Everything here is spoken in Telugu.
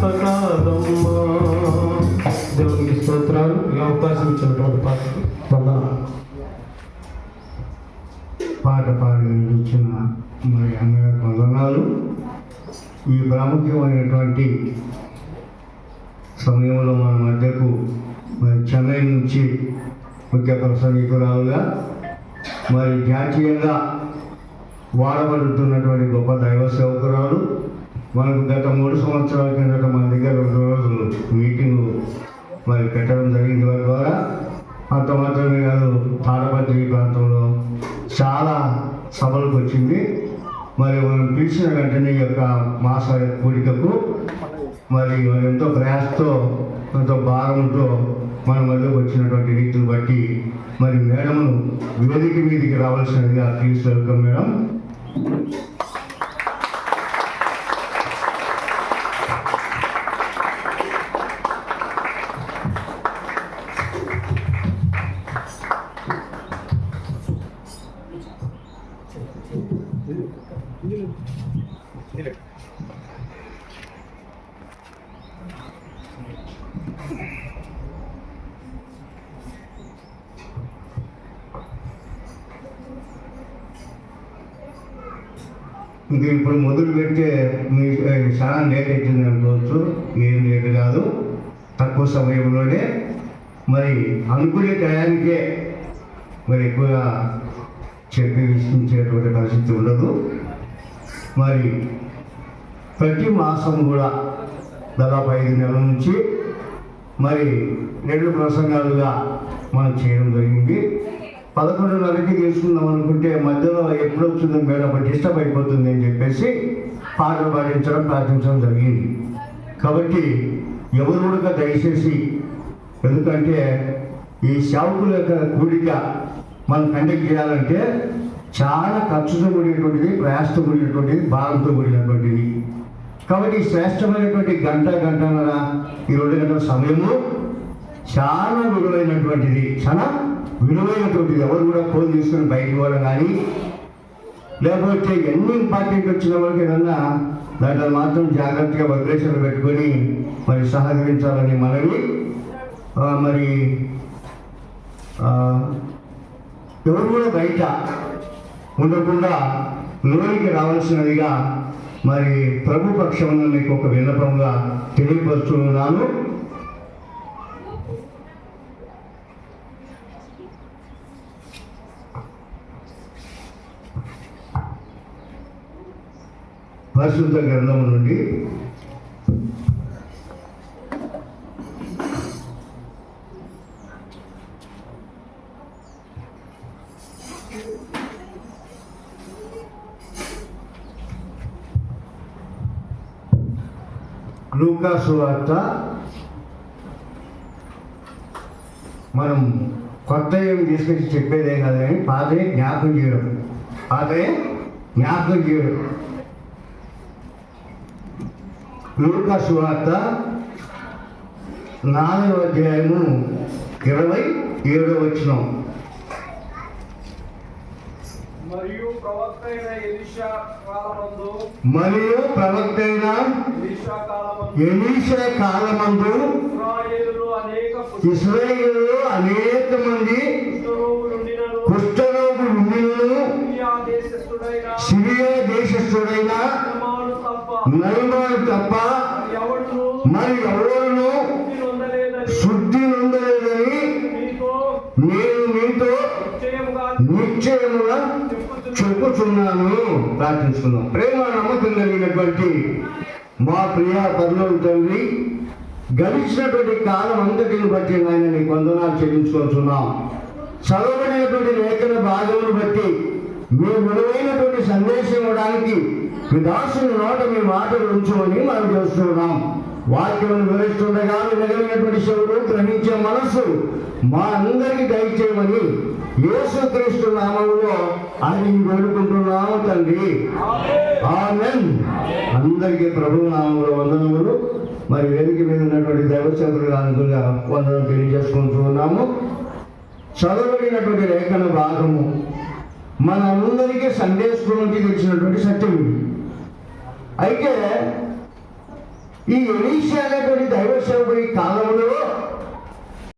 కాదమ్మా దేవునికి స్తోత్రాలు. ఈ అవకాశం ఇచ్చినటువంటి పాటకు వందనాలు పాట పాడి ఇచ్చిన మరి అన్నగారి వందనాలు ఈ ప్రాముఖ్యమైనటువంటి సమయంలో మన మధ్యకు మరి చెన్నై నుంచి ముఖ్య ప్రసంగికురాలుగా మరి జాతీయంగా వాడబడుతున్నటువంటి గొప్ప దైవ సేవకురాలు మనకు గత మూడు సంవత్సరాల కిందట మన దగ్గర రెండు రోజులు మీటింగ్ మరి పెట్టడం జరిగింది వారి ద్వారా. అంత మాత్రమే కాదు తాడపత్రి ప్రాంతంలో చాలా సభలకు వచ్చింది. మరి మనం పిలిచిన వెంటనే ఈ యొక్క మాస కూడికకు మరి మరి ఎంతో ప్రయాసతో ఎంతో భారంతో మన మధ్యకు వచ్చినటువంటి రీతిని బట్టి మరి మేడమును వేదిక మీదకి రావాల్సినదిగా ప్లీజ్ వెల్కమ్ మేడం. ఇంకా ఇప్పుడు మొదలు పెట్టే మీ చాలా లేట్ అవుతుంది అనుకోవచ్చు. ఏం లేట్ కాదు. తక్కువ సమయంలోనే మరి అనుకునే టయానికే మరి ఎక్కువగా చెప్పి పరిస్థితి ఉండదు. మరి ప్రతి మాసం కూడా దాదాపు ఐదు నెలల నుంచి మరి రెండు ప్రసంగాలుగా మనం చేయడం జరిగింది. పదకొండున్నరకి తీసుకుందాం అనుకుంటే మధ్యలో ఎప్పుడు వచ్చిందో మేడం డిస్టర్బ్ అయిపోతుంది అని చెప్పేసి పాటలు పాటించడం ప్రార్థించడం జరిగింది. కాబట్టి ఎవరు కూడా దయచేసి ఎందుకంటే ఈ సేవకుల యొక్క కూడిక మనం కండక్ట్ చేయాలంటే చాలా ఖర్చుతో కూడినటువంటిది ప్రయాసతో కూడినటువంటిది భారంతో కూడినటువంటిది. కాబట్టి శ్రేష్టమైనటువంటి గంట గంటన్నర ఈ రెండు గంటల సమయము చాలా విలువైనటువంటిది. చాలా విలువైనటువంటిది ఎవరు కూడా ఫోన్ తీసుకొని బయటకు పోవడం కానీ లేకపోతే ఎన్ని ఇంపార్టెంట్ వచ్చిన వాళ్ళకి ఏదన్నా దాంట్లో మాత్రం జాగ్రత్తగా వైబ్రేషన్లు పెట్టుకొని మరి సహకరించాలని మనవి. మరి ఎవరు కూడా బయట ఉండకుండా లోనికి రావాల్సినదిగా మరి ప్రభు పక్షమున మీకు ఒక విన్నపంగా తెలియపరుస్తున్నాను పరిశుద్ధ గ్రంథం నుండి లూకాసు వార్త మనం కొత్త ఏం తీసుకొచ్చి చెప్పేదేం కాదు కానీ పాతయే జ్ఞాపకం చేయడం. పాతయే జ్ఞాపకం చేయడం. లూకాసు వార్త నాలుగవ అధ్యాయము ఇరవై ఏడవ వచ్చినాం మరియు ప్రవక్త అయిన ఎలీషా కాలమందు మరియు ప్రవక్త అయిన ఎలీషా కాలమందు ఎలీషా కాలమందు ఇశ్రాయేలులో అనేక ఇస్రాయేలు అనేక మంది నయమాను తప్ప మరి ఎవరు శుద్ధి నొందలేదని నేను మీతో నిశ్చయముగా చెప్పుతున్నాను చెప్పుచున్నాను ప్రేమ నమ్మకం కలిగినటువంటి మా ప్రియ పర్లోని తండ్రి గడిచినటువంటి కాలం అంతటిని బట్టి నాయన నీకు వందనాలు చెల్లించుకుంటున్నాం. చదవబడినటువంటి లేఖన భాగమును బట్టి మీ విలువైనటువంటి సందేశం ఇవ్వడానికి మీ దాసుని నోట మీ మాటలు ఉంచమని మనం చేస్తున్నాం. వాక్యం వివరిస్తుండగా వినగలిగినటువంటి శివుడు గ్రహించే మనస్సు మా అందరికీ దయచేయమని యేసుక్రీస్తు నామంలో ఆయన వేడుకుంటున్నాము తండ్రి. ఆమెన్. అందరికీ ప్రభు నామంలో వందనములు. మరి వేదిక మీద ఉన్నటువంటి దైవచంద్రులు అనుకుగా వందనం తెలియజేసుకుంటున్నాము చదవబడినటువంటి లేఖన భాగము మనందరికీ సండే సందేశం నుంచి తెచ్చినటువంటి సత్యం అయితే ఈ ఎలీషా అనేటువంటి దైవ సేవకుడి కాలంలో